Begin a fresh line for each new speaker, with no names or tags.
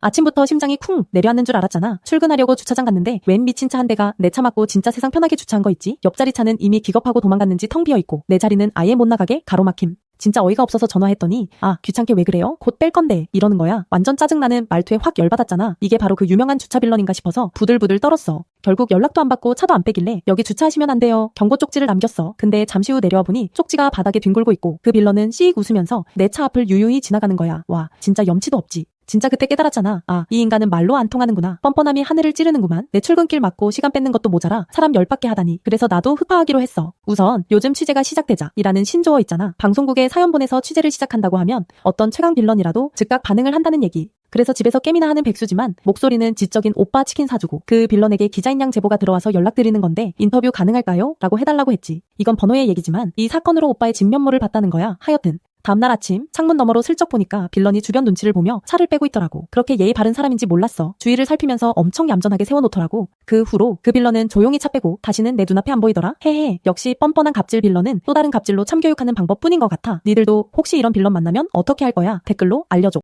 아침부터 심장이 쿵 내려앉는 줄 알았잖아. 출근하려고 주차장 갔는데 웬 미친 차 한 대가 내 차 맞고 진짜 세상 편하게 주차한 거 있지? 옆자리 차는 이미 기겁하고 도망갔는지 텅 비어 있고 내 자리는 아예 못 나가게 가로막힘. 진짜 어이가 없어서 전화했더니 아 귀찮게 왜 그래요? 곧 뺄 건데 이러는 거야. 완전 짜증나는 말투에 확 열받았잖아. 이게 바로 그 유명한 주차 빌런인가 싶어서 부들부들 떨었어. 결국 연락도 안 받고 차도 안 빼길래 여기 주차하시면 안 돼요. 경고 쪽지를 남겼어. 근데 잠시 후 내려와 보니 쪽지가 바닥에 뒹굴고 있고 그 빌런은 씩 웃으면서 내 차 앞을 유유히 지나가는 거야. 와 진짜 염치도 없지. 진짜 그때 깨달았잖아. 아, 이 인간은 말로 안 통하는구나. 뻔뻔함이 하늘을 찌르는구만. 내 출근길 맞고 시간 뺏는 것도 모자라 사람 열받게 하다니. 그래서 나도 흡하하기로 했어. 우선 요즘 취재가 시작되자 이라는 신조어 있잖아. 방송국에 사연 보내서 취재를 시작한다고 하면 어떤 최강 빌런이라도 즉각 반응을 한다는 얘기. 그래서 집에서 게임이나 하는 백수지만 목소리는 지적인 오빠 치킨 사주고 그 빌런에게 기자인 양 제보가 들어와서 연락드리는 건데 인터뷰 가능할까요? 라고 해달라고 했지. 이건 번호의 얘기지만 이 사건으로 오빠의 진면모를 봤다는 거야. 하여튼 다음날 아침 창문 너머로 슬쩍 보니까 빌런이 주변 눈치를 보며 차를 빼고 있더라고. 그렇게 예의 바른 사람인지 몰랐어. 주위를 살피면서 엄청 얌전하게 세워놓더라고. 그 후로 그 빌런은 조용히 차 빼고 다시는 내 눈앞에 안 보이더라. 헤헤. 역시 뻔뻔한 갑질 빌런은 또 다른 갑질로 참교육하는 방법뿐인 것 같아. 니들도 혹시 이런 빌런 만나면 어떻게 할 거야? 댓글로 알려줘.